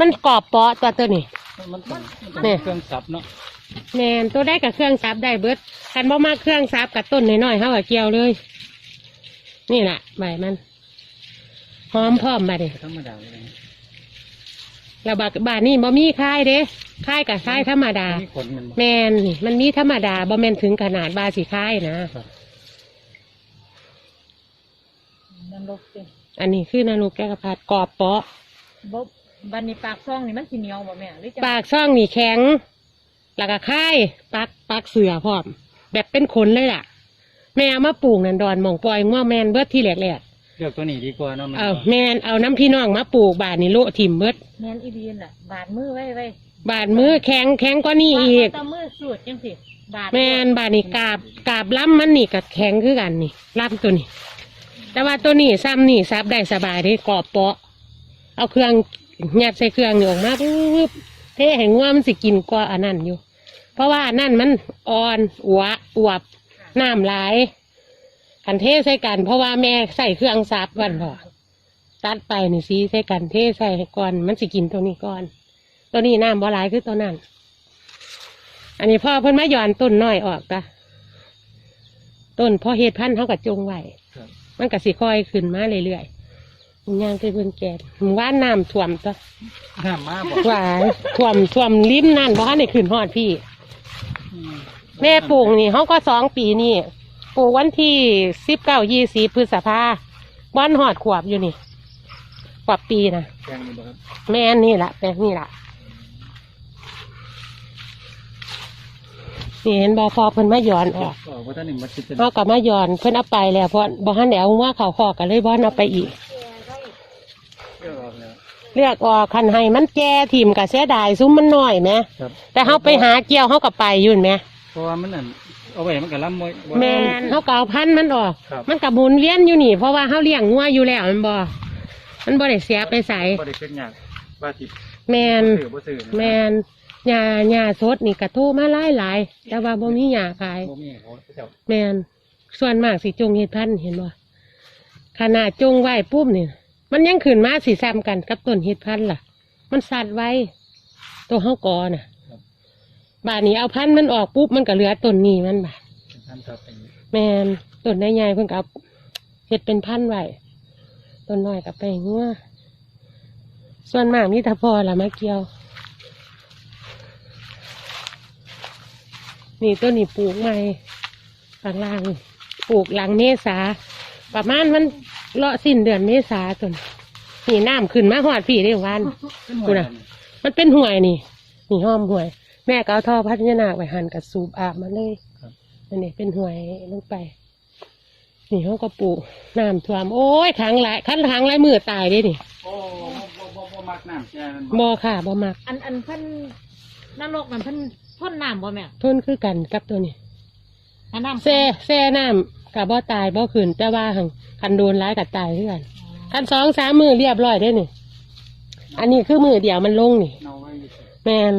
มันกรอบเปาะตัวตัวนี้ มันต้องมันต้องเนี่ยเครื่องสับเนาะแมนตัวได้กับเครื่องซับได้เบิดคันบ่มาเครื่องซับกับต้นน้อยๆเฮาก็เกี่ยวเลย นี่แหละใบมันหอมพร้อมมาเด้ธรรมดาเลยนะแล้วบาบานนี่บ่มีค่ายเด้ค่ายกับค่ายธรรมดา มีขนมันบ่แมนนี่มันมีธรรมดาบ่แมนถึงขนาดบาสีค่ายนะครับน้ำลกสิอันนี้คือนาลูกแก้วกระพัดกรอบเปาะบ่บั นนี้ปากซ่องนี่มันสิเหนียวบ่แม่หรือจะปากช่องนี่แข็ง แล้วก็ค่ายปักปักเสือพร้อม แบบเป็นขนเลยล่ะ แม่เอามาปลูกนันดอนหมองปล่อยง้อแมนเบิดที่แหลกเลือกตัวนี้ดีกว่าเนาะมันๆเอาแมนเอาน้ำพี่น้องมาปลูกบาทนี่โละถิ่มเบิดแม่นอีเดียนล่ะ บาดมือไว้ไว้บาทมือแข็งแข็งก็นี่อีก ว่าตามือสูดจังสิบาดแมนบาทนี่กาบกาบล้ำมันนี่กับแข็งคือกันนี่ล้ำตัวนี้ แต่ว่าตัวนี้ซ้ำนี่ซับได้สบายเด้กรอบเปาะ เอาเครื่อง ยัดใส่เครื่องนี่ออกมาปุ๊บเทให้งัวมันสิกินกว่าอันนั้นอยู่ เพราะว่าอันนั้นมันอ่อนอวบอวบน้ำหลายกันเทใส่กัน เพราะว่าแม่ใส่เครื่องซับกันพอตัดไปนี่ซีใส่กันเทใส่ให้ก่อน มันสิกินตัวนี้ก่อน ตัวนี้น้ำบ่หลายคือตัวนั้น อันนี้พ่อเพิ่นมาหย่อนต้นน้อยออกจ้ะต้นพอเฮ็ดพันธุ์เขากับจงไว้ครับมันก็สิค่อยขึ้นมาเรื่อยๆมัน ย่างไปเบิ่งแก่หมู่บ้านน้ำท่วมจ้ะห้ามมาบอกหวายท่วมท่วมริมนั่นเพราะในได้ขึ้นฮอดพี่แม่ปลูกนี่เขาก็สองปีนี่ปลูกวันที่สิบเก้ายี่สิบพฤษภาบ้านหอดขวบอยู่นี่ ขวบปีนะแกงนี่บ่ครับแม่นนี่แหละแม่นี่แหละนี่เห็นบอพอเพิ่นมาหย้อนออกก็ว่าท่านนี่มาคิดจะเขากับมาหย้อนเพิ่นเอาไปแล้วเพราะบ่ฮันแล้วว่าเขาขอกันเลยบ่อนเอาไปอีก เลือกออกแล้ว เลือกออกคันให้มันแก่ถิ่มกับเสียดายซุ้มมันน้อยไหมครับแต่เขาไปหาเกี่ยวเขากับไปอยุ่นไหมเพราะว่ามันนั่นเอาไว้มันก็ล้ำมวยบ่ แมนเขาเกเอาพันธุ์มันออก ครับ มันกับหมุนเวียนอยู่นี่ เพราะว่าเขาเลี้ยงงัวอยู่แล้วมันบ่มันบ่ได้เสียไปใส่บ่ได้คิดยากว่าสิแมน ซื้อบ่ซื้อแมนหญ้าหญ้าสดนี่กระโทมาหลายหลายๆแต่ว่าบ่มีหญ้าขาย บ่มีเขาเจ้าแมนส่วนมากสิจงเฮ็ดพันธุ์เห็นบ่ขนาดจงไว้ปุ๊บนี่ มันยังขึ้นมาสิซ้ำกันกับต้นเฮ็ดพันธุ์ล่ะ มันสัดไว้ ตัวเฮากอน่ะบาดนี้เอาพันธุ์มันออกปุ๊บมันก็เหลือต้นนี้มันบาดเป็นท่านครับเป็นแมนต้นได้ใหญ่เพิ่นก็เอาเฮ็ดเป็นพันธุ์ไว้ต้นน้อยกับไปงัวส่วนมากมีแต่พอละมาเกี่ยว นี่ต้นนี้ปลูกใหม่ข้างล่างนี่ปลูกหลังเมษาประมาณมัน เลาะสิ้นเดือนเมษาต้นนี่น้ำขึ้นมาหอดพี่ได้วันกูน่ะมันเป็นห่วยนี่นี่ห้อมห่วย แม่ก็เอาท่อพัฒนาไว้หันกับสูบอาบมาเลยครับอันนี้เป็นห่วยลงไป นี่เขาก็ปลูกน้ำท่วมโอ้ยขังหลายขันขังหลายมือตายได้นี่โอ้บ่บ่บ่มักน้ำแช่มันบ่ค่ะบ่มักอันอันเพิ่นนรกนั่นเพิ่นพ่นน้ำบ่แม่ทนคือกันกับตัวนี้อันน้ำแซ่แซ่น้ำกับบ่ตายบ่ขืนแต่ว่าหัง คันโดนร้ายกับตายเพื่อนคันสองสามมือเรียบร้อยได้นี่อันนี้คือมือเดียวมันลงนี่เนาไว้อยู่แมน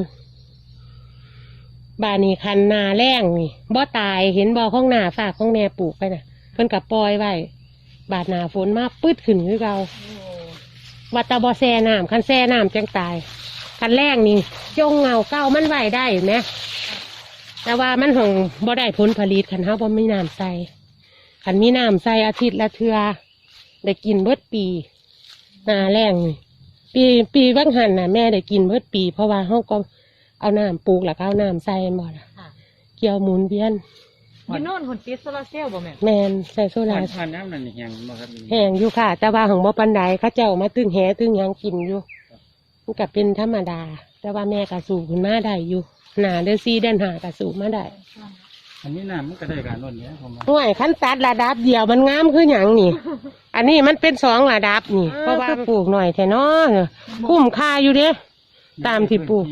บานี่คันนาแรงนี่บ่ตายเห็นบ่ข้องหนาฝากข้องแม่ปลูกไปน่ะ เพิ่นกับปล่อยไว้บาดหนาฝนมาปืดขึ้นคือเราวัตาบ่แซ่น้ำคันแซ่น้ำจังตาย คันแรงนี่จงเงาเก้ามันไหวได้เห็นไหมแต่ว่ามันของบ่ได้ผลผลิตคันเฮาบ่มีน้ำใส่ คันมีน้ำใส่อาทิตย์ละเทือได้กินเบิดปีหนาแรงนี่ปีปีวังหันน่ะแม่ได้กินเบิดปี เพราะว่าเฮาก็เอาน้ำปลูกแล้วก็เอาน้ำใส่บ่ล่ะค่ะเกี่ยวหมุนเวียนอยู่โน่นคนติดโซลาร์เซลล์บ่แม่แมนใส่โซผ่าลานร์ผ่านน้ำนั่นนี่แห้งบ่ครับแห้งอยู่ค่ะ แต่ว่าของบ่ปันไดเขาเจ้ามาตึงแหตึงหยังกินอยู่มันก็เป็นธรรมดา แต่ว่าแม่ก็สูบขึ้นมาได้อยู่หนาเดือนซีเดือนหาก็สูบมาได้ อันนี้น้ำมันก็ได้การนนเนี้ยผมว่าห่วยขั้นตัดระดับเดียวมันงามคือหยังนี่ อันนี้มันเป็นสองระดับนี่ เพราะว่าปลูกหน่อยแท้เนาะคุ้มค่าอยู่เด้ตามที่ปลูก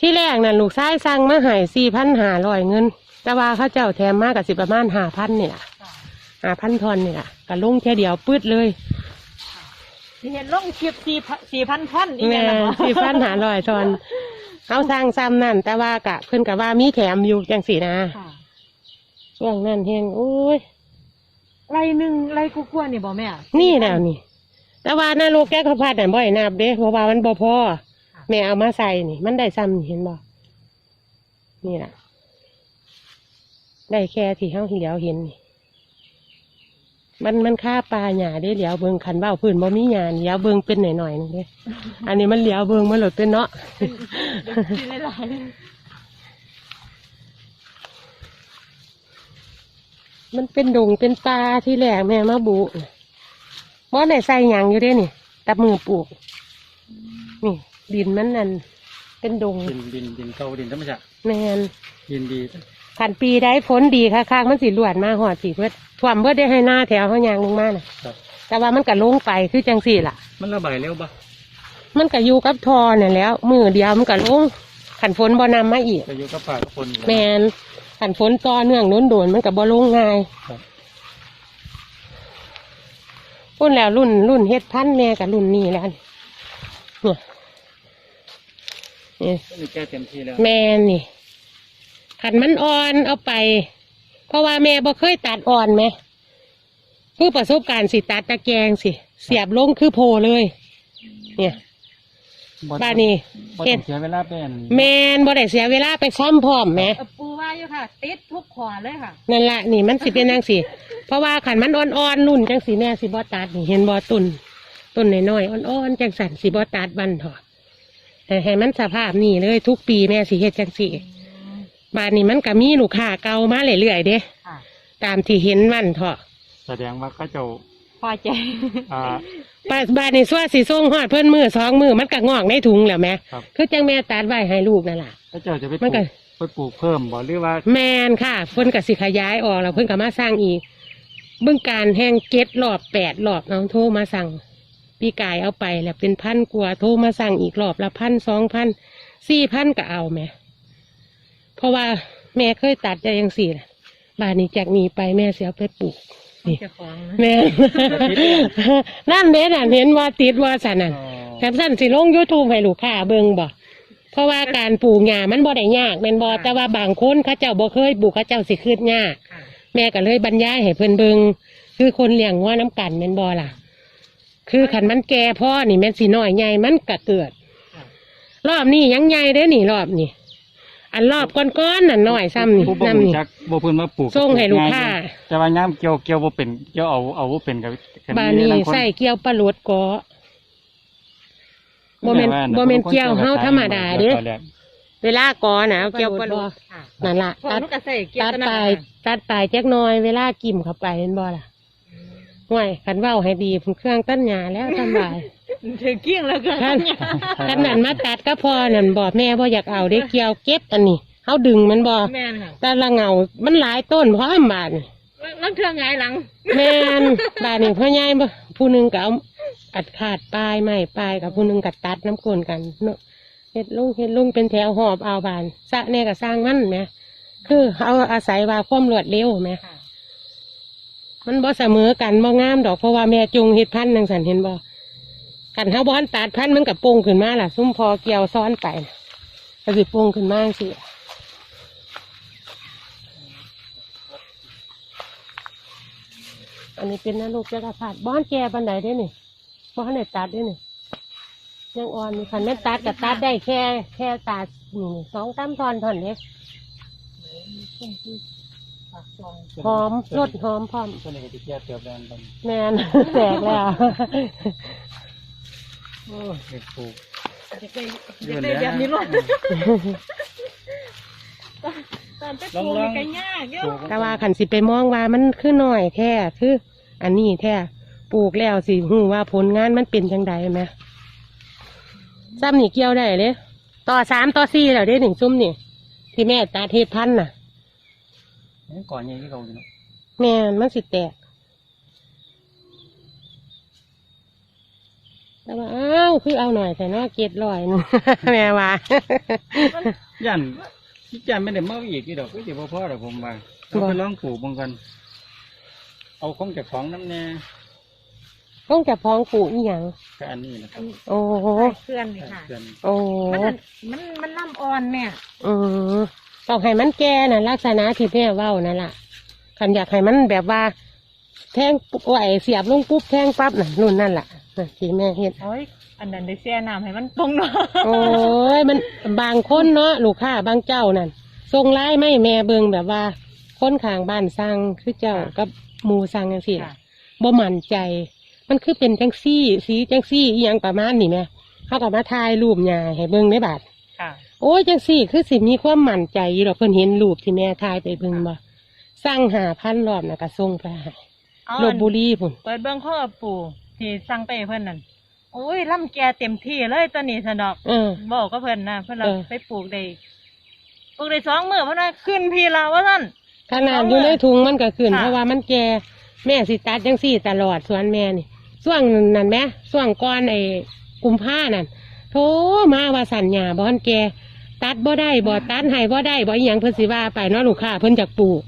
ที่แรกนั่นลูกชายสั่งมาให้สี่พันหาร้อยเงิน แต่ว่าเขาเจ้าแถมมากกับสิประมาณห้าพันนี่แหละค่ะห้าพันทอนนี่แหละก็ลงแค่เดียวปืดเลยที่เห็นลงคลิปสี่สี่พันท่อนอีแม่แม่ละบ่สี่พันหาร้อยทอนเขาสร้างซ้ำนั่นแต่ว่ากะเพิ่นกะว่ามีแถมอยู่จังสีนะ ค่ะ ช่วงนั้นเฮงโอ้ยไรหนึ่งไรกูกลัวนี่บ่แม่นี่แล้วนี่ แต่ว่านาโลกแก้ข้าวผัดน่ะบ่อยนับเด้เพราะว่ามันบ่พอค่ะแม่เอามาใส่นี่ มันได้ซ้ำนี่เห็นบ่นี่ล่ะได้แค่ที่เฮาเหลียวเห็นนี่มันมันค่าปลาหยาได้เหลียวเบิงคันเบ้าพื้นบ่มีหยาเหลียวเบิงเป็นหน่อยๆนึงเด้อันนี้มันเหลียวเบิงมันหลดเป็นเนาะ กินหลายๆเลย มันเป็นดงเป็นปลาที่แรกแม่มาบุบ่ได้ใส่หยังอยู่เด้นี่ตับมือปลูก นี่ดินมันนั่นเป็นดงดินดินดินเก่าดินธรรมชาติแมนดินดีขันปีได้ฝนดีค่ะข้างมันสิลวดมาหอดสิเพื่อท่วมเพื่อได้ให้หน้าแถวเขายางลงมาน่ะครับแต่ว่ามันก็ลงไปคือจังสี่ล่ะ มันระบายเร็วปะมันก็อยู่กับทอเนี่ยแหล้ว มือเดียวมันก็ลงขันฝนบ่นำมาอีกจะอยู่กับป่ากับคนอยู่แมน ขันฝนต่อเนื่องโน้นโดนมันก็บ่ลงง่ายครับพุ่นแล้วรุ่นรุ่นเฮ็ดพันธุ์แม่กับรุ่นนี้แล้วเนี่ยเนี่ยก็มีแก้เต็มที่แล้วแม่นี่ขันมันอ่อนเอาไป เพราะว่าแม่บ่เคยตัดอ่อนไหมคือประสบการณ์สิตัดตะแกรงสิ เสียบลงคือโพเลย เนี่ย บ้านนี้บ่เฮ็ต้ดองเสียเวลาเป็นแมนบ่ได้เสียเวลาไปซ้ำพร้อมแหมเอ่อปูว่าอยู่ค่ะ ติดทุกขวาเลยค่ะ นั่นละนี่มันสิเป็นจังสิเพราะว่าขันมันอ่อนๆรุ่นจังสีแม่สิบ่ตัดนี่เห็นบ่ตุนต้นน้อยๆอ่อนๆจังสันสิบ่ตัดบันถอดให้ให้มันสภาพนี่เลย ทุกปีแม่สิเฮ็ดจังสิบ้านนี้มันก็มีลูกค้าเก่ามาเรื่อยๆเด้ค่ะตามที่เห็นมันเถอะแสดงว่าเขาเจ้าพอใจอ่า บ้านบ้านนี้ซัวสิส่งฮอดเพิ่นมือสองมือมันก็งอกในถุงแล้วแหม่ครับ คือจังแม่ตัดไว้ให้ลูกนั่นล่ะเขาเจ้าจะไปปมัลูนก็กไปปลูกเพิ่มบ่หรือว่าแมนค่ะเพิ่นก็สิขยายออกแล้วเพิ่นก็มาสร้างอีกเบื้องการแห้งเจ็ดรอบแปดรอบน้องโทรมาสั่งปีกายเอาไปแล้วเป็นพันกว่าโทรมาสั่งอีกรอบละพันสองพันสี่พันก็เอาแหม่เพราะว่าแม่เคยตัดได้ยังสี่ล่ะบ้านนี้จากนี้ไปแม่เสียไปปลูก นี่เจ้าของนะแม่นั่นเด้น่ะเห็นว่าติดว่าสันนั่นอ๋อแคปชั่นสิลงยูทูบให้ลูกค้าเบิ่งบ่เพราะว่าการปลูกหญ้ามันบ่ได้ยากแม่นบ่แต่ว่าบางคนเขาเจ้าบ่เคยปลูกเขาเจ้าสิคืดยากค่ะแม่ก็เลยบรรยายให้เพิ่นเบิงคือคนเลี้ยงวัวน้ำกันแม่นบ่ล่ะ คือขันมันแก่พ่อนี่แม่นสิน้อยใหญ่มันก็เกิด รอบนี้ยังใหญ่เด้อนี่รอบนี้ อันรอบก้อนๆน่ะน้อยซ้ำนี่ผู้บ่น้ำรู้นี่จักบ่เพิ่นมาปลูกส่งให้ลูกค้าง่ยอยู่แต่ว่าย่ามเกี่ยวเกี่ยวบ่เป็นเกี่ยวเอาเอาบ่เป็นกับกับบานนี้ลงค ใส่เกี่ยวปลาโลดกอบ่แม่นว่าะบ่แม่นเกี่ยวเฮาธรรมดาเด้ตอนแรกเวลากอน่ะเอาเกี่ยวปลาโลดค่ะนั่นล่ะพอตัดนุกกระใส่เกียตัร์ดตัวนั้นปลายน่ะตัดปลายจักหน้อย เวลากิ่มเข้าไปเห็นบ่ล่ะ ห่วยขันเว้าให้ดีผมเครื่องตั้นหยาแล้วทำบายถือเกี้ยงแล้วก็ท่านท่านนั้นมาตัดก็พอนั่นบอกแม่บ่อยากเอาได้เกี่ยวเก็บอันนี้เฮาดึงมันบ่แม่นค่ะแต่ละเงามันหลายต้นพร้อมบาดนี่ลังเทืองไงายหลัง แม่นบาดนี่พ่อใหญ่บ่ผู้หนึงก็เอาอัดขาดปลายไม้ปลายกับผู้หนึงก็ตัดน้ำกลนกันเนาะเฮ็ดลงเฮ็ดลงเป็นแถวหอบเอาบานสะแน่ก็สร้างมันแหมคือเอาอาศัยว่าความรวดเร็วแหมค่ะ มันบ่เสมอกันบ่งามดอกเพราะว่าแม่จุงเฮ็ดพันธุ์จังสันเห็นบ่กันเฮาบ่ทันตัดพันธุ์มันก็โป่งขึ้นมาล่ะ ซุ่มพอเกี่ยวซ้อนไปน่ะก็สิโป่งขึ้นมาจังซี่อันนี้เป็นนรกจักรพรรดิบ้านแก่บันไดเด้นี่บ้านไหนตัดเด้นี่ยังอ่อนมีคันแม่ตัดก็ตัดได้แค่ แค่ตัดนี่สองสามทอนทอนเนี้ย ล็กหอมรสหอมพร้อมก็เลยไปเกี่ยวเติบแดนบันแมนแตกแล้วโอ้ยไปปลูกจะได้จะได้แบบนี้รถตอนไปปลูกนี่ก็ยากเยปลูอะกแต่ว่าขันสิไปมองว่ามันคือหน่อยแท้คือ อันนี้แท้ปลูกแล้วสิหูว่าผลงานมันเป็นจังใดไหมซ้ำนี่เกี่ยวได้เลยต่อสามต่อสี่แล้วเด้หนึ่งซุ้มนี่ที่แม่ตาเทศพันธุ์น่ะ นี่ก่อนใหญ่ที่เขาอยู่เนาะแม่นมันสิแตก แต่ว่าอ้าวคือเอาหน่อยแต่เนอเกตลอยนึง แม่ว่าย่านย่านไม่ได้มาอีกที่ดอกก็จะบ่พอดอกผมว่าเราไปลองปลูกบางกันเอาของจากของน้ำแน่ต้องจะพ้องปลูกอีหยังก็อันนี้นะครับโอ้โหเพื่อนนี่ค่ะ เดือนโอ้มันนั่นมันมันน้ำอ่อนแม่อืม ต้องให้มันแก่น่ะลักษณะที่แม่เว้านั่นล่ะคันอยากให้มันแบบว่า แทงปุ๊บไหวเสียบลงปุ๊บแทงปั๊บน่ะนู่นนั่นล่ะน่ะที่แม่เห็นโอ้ยอันนั้นได้แช่น้ำให้มันตรงเนาะโอ้ยมันบางคนเนาะลูกค้าบางเจ้านั่นส่งไลน์ไม่แม่เบิงแบบว่าคนข้างบ้านสั่งคือเจ้ากับหมูสั่งจังซี่ค่ะล่ะบ่มั่นใจ มันคือเป็นจังซี่ สีจังซี่อีหยังประมาณนี้แหมเขาก็มาถ่ายรูปยายให้เบิ่งในบาดค่ะ โอ้ยจังซี่ คือสิมีความมั่นใจอยู่ดอกเพิ่นเห็นรูปที่แม่ถ่ายไปเบิ่งบ่สั่งหาพันรอบน่ะก็ส่งไปให้เอาลอับนบุรีพุ่นเปิดเบื้องข้อปู่ที่สั่งไปให้เพิ่นนั่นโอ้ยล่ำแกเต็มที่เลยตัวนี้สนอกเออ บอกก็เพิ่นนะเพิ่นเราเออ ไปปลูกได้ปลูกได้สองมื้อเพิ่นว่าขึ้นพี่เราว่าซั่น ขนาดอยู่ในถุงมันก็ขึ้นค่ะ เพราะว่ามันแก่แม่สิตัดจังซี่ตลอดสวนแม่นี่ช่วงนั้นแหมช่วงก่อนไอ้กุมภานั่นโทมาว่าสัญญาบ่ทันแก่ ตัดบ่ได้บ่ตัดให้บ่ได้บ่อีหยังเพิ่นสิว่าไปเนาะลูกค้าเพิ่นจะปลูก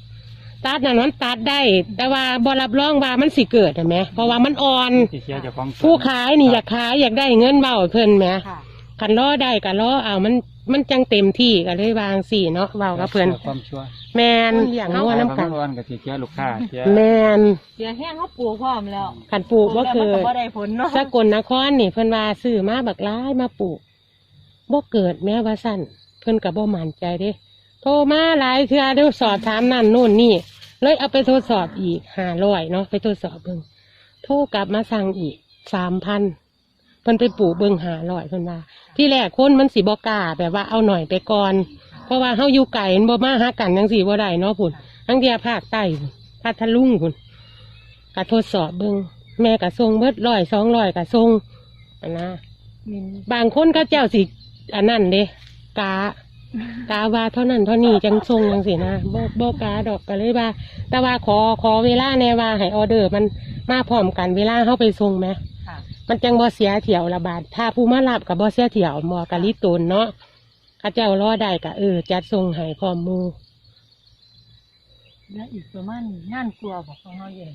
ตัดนั่นมันตัดได้ แต่ว่าบ่รับรองว่ามันสิเกิดเห็นไหมเพราะว่ามันอ่อนสิเสียเจ้าของสวนผู้ขายนี่อยากขายอยากได้เงินเบาให้เพิ่นแหมค่ะ คันรอได้ก็รอเอามันมันจังเต็มที่ก็เลยวางสี่เนาะเบากับเพิ่นความชั่วแมนเลี้ยงงัวน้ำกันวันก็สิเสียลูกค้าเสียแมนเสียแห้งเขาปลูกพร้อมแล้วขันปลูกบ่แล้วเคมันยก็บ่ได้ผลเนาะสกลนครนี่เพิ่นว่าซื้อมาบักร้ายมาปลูกบ่เกิดแม้ว่าสั้น เพิ่นก็บ่มั่นใจเด้ โทรมาหลายเทื่อเดี๋ยวสอบถามนั่นนู่นนี่ เลยเอาไปทดสอบอีกห้าร้อยเนาะไปทดสอบเบิ่งโทรกลับมาสั่งอีกสามพันเพิ่นไปปลูกเบิ่งหาร้อยเพิ่นว่า ที่แรกคนมันสิบ่กล้าแบบว่าเอาหน่อยไปก่อน เพราะว่าเฮาอยู่ไกลมันบ่มาหากันจังซี่บ่ได้เนาะพุ่นทั้งเดียภาคใต้พุ่นพัทลุงพุ่นก็ทดสอบเบิ่งแม่ก็ส่งเบิดร้อยสองร้อยก็ส่งอันนะมินบางคนก็เจ้าสิอันนั้นเด้ กากาว่าเท่านั้นเท่านี้จังทรงจังสินะบ่บ่กาดอกก็เลยว่า แต่ว่าขอขอเวลาแน่ว่าให้ออเดอร์มันมาพร้อมกันเวลาเข้าไปส่งไหมค่ะมันจังบ่เสียเที่ยวละบาทถ้าผู้มารับกับบ่เสียเที่ยวหมอกะลิตูนเนาะข้าเจ้ารอได้กะเออจัดส่งให้พร้อมหมูแล้วอีกประมาณงานกลัวบอกของเราเอง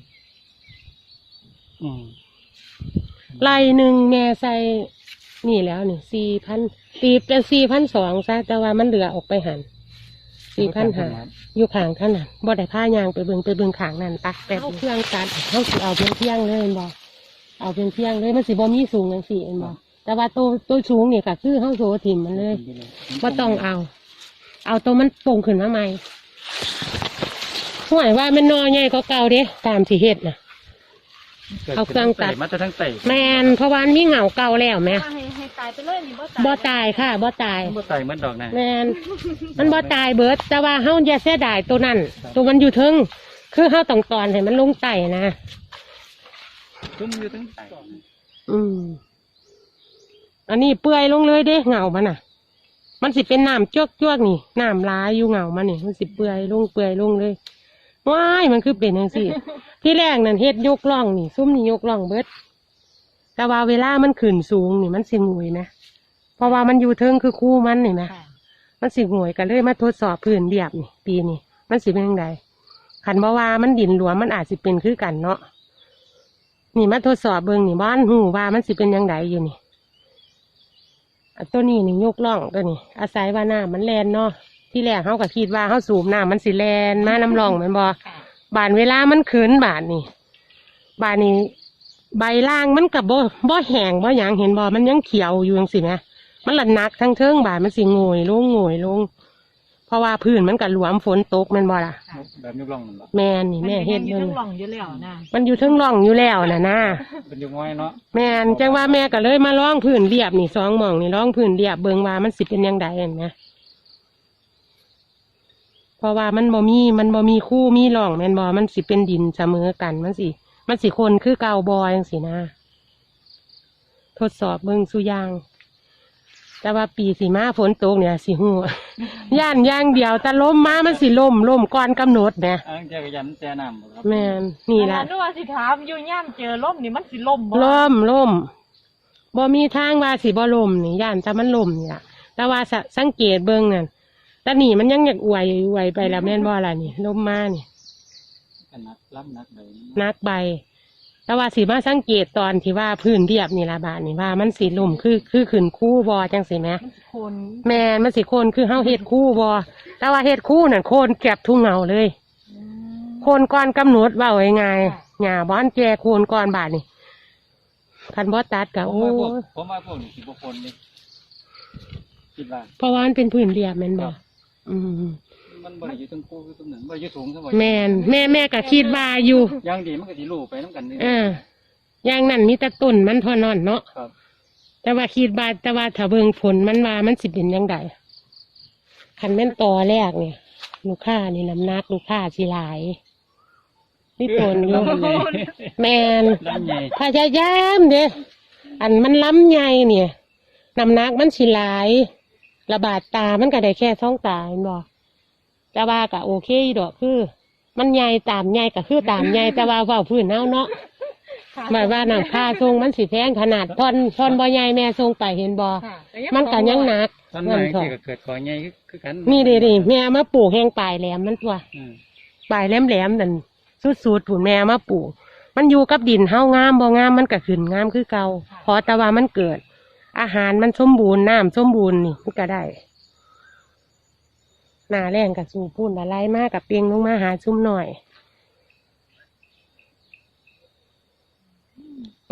อืมไล่หนึ่งแม่ใส่ นี่แล้วนี่สี่พันตีเป็นสี่พันสองซะแต่ว่ามันเหลือออกไปหันสี่พันหาอยู่ข้างขนาดบ่ได้ผ้ายางไปเบิงไปเบิงขางนั่นปะแป๊บเครื่องตัดเขาสิเอาเป็นเที่ยงเลยเห็นบ่เอาเป็นเที่ยงเลยมันสิบ่มีสูงจังสี่เห็นบ่แต่ว่าตัวตัวสูงเนี่ก็คือเฮาโซถิ่มมันเลยบ่าต้องเอา เอาตัวมันโป่งขึ้นมาใหม่ห่วยว่ามันนอใหญ่ก็เก่าเด้ตามที่เฮ็ดน่ะ เอาเครื่องตัด มาจะทั้งไตแมนเพราะว่ามันมีเหงาเก่าแล้วแหม่ให้ให้ตายไปเลยนี่บ่ตายบ่ตายค่ะบ่ตาย บ่ไตเหมือนดอกนะแมนมันบ่ตายเบิด แต่ว่าเฮาอย่าเสียดายตัวนั้น ตัวมันอยู่เทึงคือเฮาต้องตอนให้มันลงไตนะซุ้มอยู่ทั้งไตอืม อันนี้เปื่อยลงเลยเด้เหงามันน่ะ มันสิเป็นน้ำจวกจวกๆนี่น้ำลายอยู่เหงามันนี่มันสิเปื่อยลงเปื่อยลงเลย ว้ายมันคือเป็นจังซี่ ที่แรกนั่นเฮ็ดยกล่องนี่ ซุ้มนี่ยกล่องเบิด แต่ว่าเวลามันขึ้นสูงนี่มันสิงวยนะเพราะว่ามันอยู่เทิงคือคู่มันนี่นะค่ะมันสิงวยกันเลยมาทดสอบพื้นเรียบนี่ ปีนี้มันสิเป็นยังไงขันบ่ว่ามันดินหลวมมันอาจสิเป็นคือกันเนาะนี่มาทดสอบเบิ่งนี่บ้านหูว่ามันสิเป็นยังไงอยู่นี่อันตัวนี้นี่ยกล่องตัวนี้ อาศัยว่าน้ำมันแลนเนาะ ที่แรกเขาก็คิดว่าเขาสูบน้ำมันสิแลนมาน้ำร่องแมันบ่ค่ะบานเวลามันขืนบานนี่บานนี้ ใบล่างมันกับบ่บ่แห้งบ่หยังเห็นบ่มันยังเขียวอยู่จังสิแหมมันละหนักทั้งเทิงบานมันสิงวยลงงวยลง เพราะว่าพื้นมันก็หลวมฝนตกแมันบ่ล่ะแบบยกล่องนั่นบ่แม่นนี่แม่เฮ็ดอยู่เบิ่งทั้งหล่องอยู่แล้วนะมันอยู่เทิงร่องอยู่แล้วน่ะนะเป็นยกง้อยเนาะแม่นจังว่าแม่ก็เลยมาลองพื้นเรียบนี่สองหม่องนี่ลองพื้นเรียบเบิ่งว่ามันสิเป็นยังไงเห็นไหม เพราะว่ามันบ่มีมันบ่มีคู่มีร่องแม่นบ่มันสิเป็นดินเสมอกันมันสิมันสิคนคือเกาบอยจังสินะ ทดสอบเบิ่งสุอยาง แต่ว่าปีสีมาฝนตกเนี่ยสิหัวย่านอย่างเดียวแต่ล้มมามันสิล่มล่มก่อนกำหนดแหมอ้างเจ้าก็ยันแซ่น้ำบ่ครับแม่นนี่แหละ นึกว่าสิถามอยู่ย่ามเจอล่มนี่มันสิล่มบ่ล่มล่มบ่มีทางว่าสิบ่ล่มนี่ย่านแต่มันล่มนี่ล่ะแต่ว่าสะสังเกตเบิ่งนั่น แต่นี่มันยังอยากอวยอวยไปแล้วแม่นบ่ล่ะนี่ล่มมานี่ก็นักรับนักเลยนักใบแต่ว่าสีมาสังเกตตอนที่ว่าพื้นเรียบนี่ละบาทนี่ว่ามันสีลุ่มคือคือขึ้นคู่บอจังสิแหมมันสิคนแม่นมันสิโคนคือเฮาเฮ็ดคู่บอแต่ว่าเฮ็ดคู่นั่นโคนแก็บทุ่งเหงาเลยอืมโคนก่อนกำหนดเว่าไงายๆหญ้าบ้านแจโคนก่อนบาทนี่คันบ่ตัดก็ผมโอ้ว่าพวกยผมว่าพวกนี่สิบ่คนนี่คิดว่าเพราะว่ามันเป็นพื้นเรียบแม่นบ่อื มมันบ่ได้อยู่ตรงกูอยู่ตรงนั้นบ่ได้อยู่สูงซะบ่แม่นแม่แม่ก็คิดว่าอยู่อย่างดีมันก็สิรู้ไปนํกันนี่เอออย่างนั้นมีแต่ต้นมันเทอนอนเนาะครับ แต่ว่าคิดว่าแต่ว่าถ้าเบิ่งผลมันว่ามันสิเป็นยังไงคันแม่นตอแรกเนี่ยลูกค้านี่น้ำหนักลูกค้าสิหลายนี่ตนอยู่ลำใหญ่แมนลำใหญ่ พยายามเด้อันมันล้ำใหญ่เนี่ยน้ำหนักมันสิหลาย ระบาดตามันก็ได้แค่ท้องตาเห็นบ่แต่ว่าก็โอเคอยู่ดอกคือ มันใหญ่ตามใหญ่ก็คือตามใหญ่แต่ว่าเว้าพื้นเฮาเนาะหมายว่าน้ำค่าทรงมันสิแพงขนาดทอนทอนบ่ใหญ่แม่ทรงไปเห็นบ่ค่ะมันก็ยังหนักตอนไหนเถที่อะก็เกิดขอใหญ่คือกันนี่เด้ดิแม่เอามาปลูกแห้งปลายแหลมมันตัวอืมปลายแหลมแหลมๆนั่นสุดๆผุนแม่เอามาปลูกมันอยู่กับดินเฮางามบ่งามมันก็ขึ้นงามคือเก่าพอแต่ว่ามันเกิด อาหารมันสมบูรณ์น้ำสมบูรณ์นี่มันก็ได้หน้าแรงกับสูพุ่นอะไรมากกับเปียงลงมาหาชุ่มหน่อย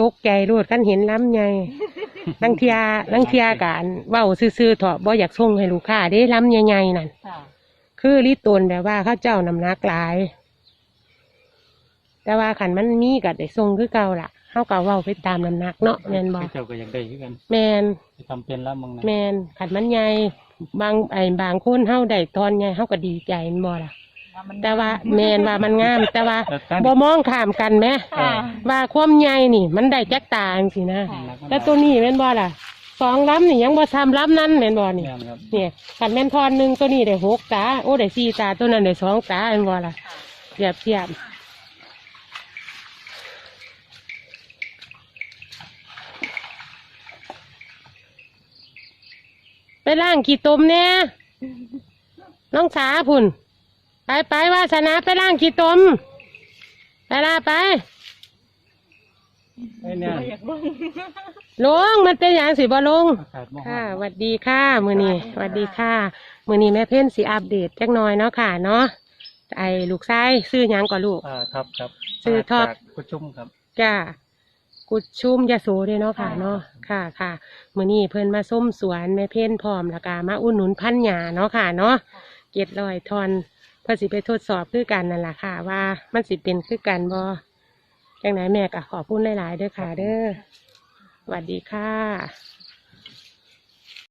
ตกใจรวดกันเห็นล้ำไงลังเทียลังเทียกันเว้าซื่อๆเถอะบ่อยากส่งให้ลูกค้าได้ล้ำใหญ่ๆนั่นค่ะคือลิตนแบบว่าเขาเจ้าน้ำหนักหลาย แต่ว่าขันมันมีกัได้ส่งคือเก่าล่ะ เขาก็เว้าไปตามน้ำหนักเนาะแมนบอเจ้าก็อยากได้คือกันแมนไปทำเป็นแล้วมึงนะแมนขันมันใหญ่บางไอ้บางคนเฮาได้ตอนใหญ่เฮาก็ดีใจแม่นบ่ล่ะ แต่ว่าแมนว่ามันงาม แต่ว่าแต่ตั้งบ่มองข้ามกันไหมค่ะ ว่าความใหญ่นี่ มันได้จักตาจังสินะค่ะ แต่ตัวนี้แม่นบ่ล่ะสองล้ำนี่ยังบ่ซ้ำล้ำนั้นแม่นบ่นี่ แม่นครับเนี่ยขันแม่นทอนหนึ่งตัวนี้ได้หกตา โอ้ได้สี่ตาตัวนั้นได้สองตาเอ็นบอล่ะเทียบเทียบ ล่างกี่ตมเนี่ยน้องสาพุ่น ไปไปวาสนาไปล่างกี่ตม ไปลาไปไอ้เนี่ยอยากเบิ่งลงมันเป็นอย่างสิบ่ลงอากาศบ่ร้ค่ะอนสวัสดีค่ะ มือนี้สวัสดีค่ะ มือนี้แม่เพ่นสีอัปเดตจักหน่อยเนาะค่ะ เนาะไอ้ลูกชายซื้อหยังก่อนลูกอ่าครับครับซื้อท็อปจากกุชุ่มครับจ้า กุดชุ่มยาโสเด้เนาะค่ะเนาะค่ะค่ะมือนี้เพิ่นมาส้มสวนแม่เพ่นพร้อมแล้วก็มาอุ่นหนุนพันหยาเนาะค่ะเนาะเก็ดลอยทอนเพื่อสิไปทดสอบคือกันนั่นแหละค่ะ ว่ามันสิเป็นคือกันบ่จังไหนแม่ก็ขอพูดหลายๆเด้อค่ะเด้อสวัสดีค่ะ